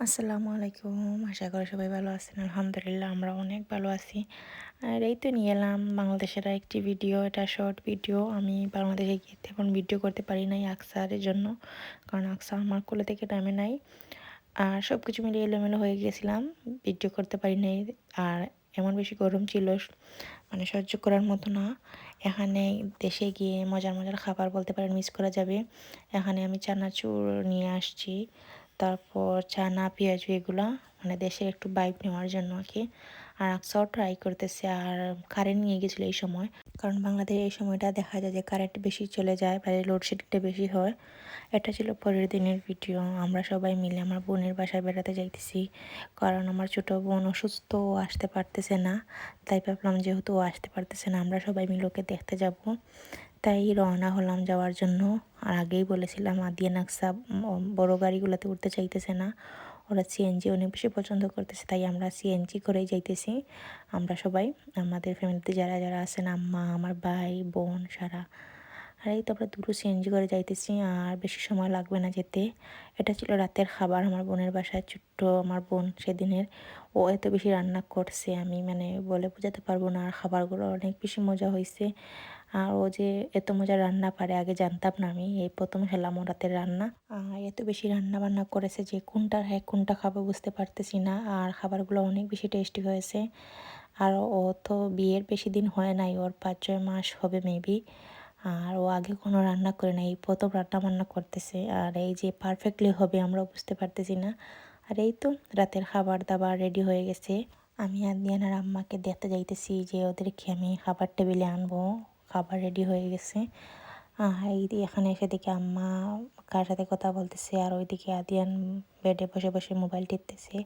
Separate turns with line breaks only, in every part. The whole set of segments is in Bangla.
আসসালামু আলাইকুম। আশা করি সবাই ভালো আছেন। আলহামদুলিল্লাহ আমরা অনেক ভালো আছি। আর এই তো নিয়ে এলাম বাংলাদেশের একটি ভিডিও। এটা শর্ট ভিডিও। আমি বাংলাদেশে গিয়ে এখন ভিডিও করতে পারি নাই আকসার জন্য। কারণ আকসা আমার কোলে থেকে নামে নাই। আর সব কিছু মিলিয়ে এলোমেলো হয়ে গিয়েছিলাম ভিডিও করতে পারি নাই। আর এমন বেশি গরম ছিল মানে সহ্য করার মতো না। এখানে দেশে গিয়ে মজার মজার খাবার বলতে পারেন মিস করা যাবে। এখানে আমি চানাচুর নিয়ে আসছি। তারপর চানা, পেঁয়াজ এগুলো মানে দেশের একটু বাইক নেওয়ার জন্য আর কি। আর আকসাও ট্রাই করতেছে আর কারেন্ট নিয়ে গেছিল এই সময়। কারণ বাংলাদেশে এই সময়টা দেখা যায় যে কারেন্ট বেশি চলে যায় বাইরে লোডশেডিংটা বেশি হয়। এটা ছিল পরের দিনের ভিডিও আমরা সবাই মিলে আমার বোনের বাসায় বেড়াতে যাইতেছি। কারণ আমার ছোটো বোন অসুস্থ আসতে পারতেছে না। তাই ভাবলাম যেহেতু ও আসতে পারতেছে না, আমরা সবাই মিলে ওকে দেখতে যাব। তাই রওনা হলাম যাওয়ার জন্য। আর আগেই বলেছিলাম, আদিয়া নাকসা বড় গাড়িগুলোতে উঠতে চাইতেছে না। ওরা সিএনজি অনেক বেশি পছন্দ করতেছে, তাই আমরা সিএনজি করেই যাইতেছি। আমরা সবাই, আমাদের ফ্যামিলিতে যারা যারা আছেন, আম্মা, আমার ভাই, বোন, সারা আর এই তো আমরা দুটো সিএনজি করে যাইতেছি, আর বেশি সময় লাগবে না যেতে। এটা ছিল রাতের খাবার আমার বোনের বাসায়, ছোট্ট আমার বোন সেদিনের। ও এত বেশি রান্না করছে, আমি মানে বলে বোঝাতে পারব না, আর খাবারগুলো অনেক বেশি মজা হয়েছে আর ও যে এত মজা রান্না পারে, আগে জানতাম না আমি, এই প্রথম খেলাম ও রাতের রান্না। আর এত বেশি রান্না বান্না করেছে যে কোনটা হ্যাঁ কোনটা খাব বুঝতে পারতেছি না, আর খাবারগুলো অনেক বেশি টেস্টি হয়েছে। আর ও তো বিয়ের বেশি দিন হয় নাই, ওর পাঁচ ছয় মাস হবে মেবি আর ও আগে কোনো রান্না করে না এই প্রথম রান্না বান্না করতেছে। আর এই যে পারফেক্টলি হবে, আমরা বুঝতে পারতেছি না। আর এই তো রাতের খাবার দাবার রেডি হয়ে গেছে। আমি আর দিয়ানার আম্মাকে দেখতে যাইতেছি যে ওদেরকে আমি খাবার টেবিলে আনব। খাবার রেডি হয়ে গেছে। এই এখানে এসে দেখি আম্মা কার সাথে কথা বলতেছে, আর ওইদিকে আদিয়ান বেডে বসে বসে মোবাইল টিপতেছে।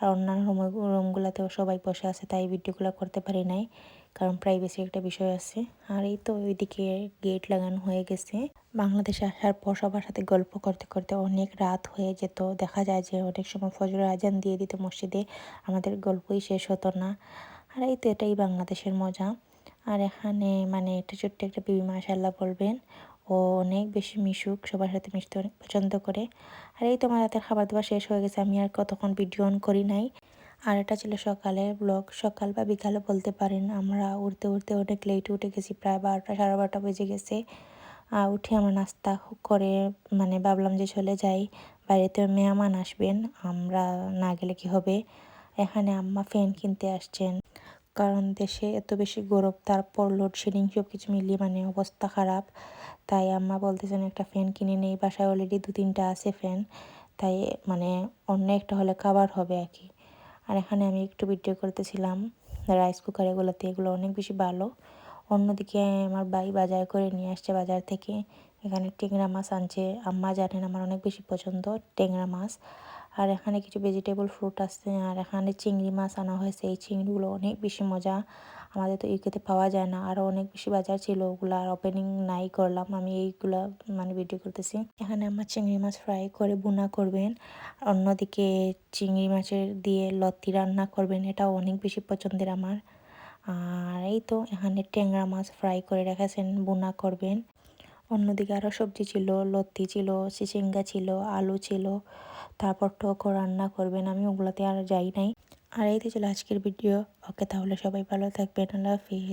আর অন্যান্য রুম রুমগুলোতেও সবাই বসে আছে, তাই ভিডিওগুলো করতে পারি নাই, কারণ প্রাইভেসি একটা বিষয় আছে। আর এই তো ওইদিকে গেট লাগানো হয়ে গেছে। বাংলাদেশে আসার পর সবার সাথে গল্প করতে করতে অনেক রাত হয়ে যেত। দেখা যায় যে অনেক সময় ফজরের আজান দিয়ে দিত মসজিদে, আমাদের গল্পই শেষ হতো না। আর এই তো এটাই বাংলাদেশের মজা। আর এখানে মানে এটা ছোট্ট একটা বিবি মাশাল্লাহ বলবেন। ও অনেক বেশি মিশুক, সবার সাথে মিশতে অনেক পছন্দ করে। আর এই তোমার রাতের খাবার দাবার শেষ হয়ে গেছে, আমি আর কতক্ষণ ভিডিও অন করি নাই। আর এটা ছিল সকালের ব্লগ সকাল বা বিকালে বলতে পারেন। আমরা উঠতে উঠতে অনেক লেট উঠে গেছি, প্রায় বারোটা, সাড়ে বারোটা বেজে গেছে। আর উঠে আমরা নাস্তা করে মানে ভাবলাম যে চলে যাই, বাইরেতে মেহমান আসবেন, আমরা না গেলে কি হবে? এখানে আম্মা ফ্যান কিনতে আসছেন। কারণ দেশে এত বেশি গরম, তারপর লোডশেডিং সব কিছু মিলিয়ে মানে অবস্থা খারাপ। তাই আম্মা বলতেছেন, একটা ফ্যান কিনে নেই, বাসায় অলরেডি দু তিনটা আছে ফ্যান তাই মানে অন্য একটা হলে খাবার হবে আর কি। আর এখানে আমি একটু ভিডিও করতেছিলাম রাইস কুকার এগুলোতে, এগুলো অনেক বেশি ভালো। অন্যদিকে আমার ভাই বাজার করে নিয়ে আসছে বাজার থেকে। এখানে টেংরা মাছ আনছে। আম্মা জানেন আমার অনেক বেশি পছন্দ টেংরা মাছ। আর এখানে কিছু ভেজিটেবল ফ্রুট আছে, আর এখানে চিংড়ি মাছ আনা হয়েছে। এই চিংড়িগুলো অনেক বেশি মজা। আমাদের তো ইউকেতে পাওয়া যায় না। আরও অনেক বেশি বাজার ছিল ওগুলো। আর ওপেনিং নাই করলাম। আমি এইগুলো মানে ভিডিও করতেছি। এখানে আমার চিংড়ি মাছ ফ্রাই করে বুনা করবেন। অন্যদিকে চিংড়ি মাছের দিয়ে লতি রান্না করবেন। এটাও অনেক বেশি পছন্দের আমার। আর এই তো এখানে ট্যাংরা মাছ ফ্রাই করে রেখেছেন বুনা করবেন। অন্যদিকে আরও সবজি ছিল, লতি ছিল, চিচিঙ্গা ছিল, আলু ছিল। তারপর টকও রান্না করবেন, আমি ওগুলোতে আর যাই নাই। আর এই তো ছিল আজকের ভিডিও ওকে তাহলে সবাই ভালো থাকবেন, আল্লাহ হাফিজ।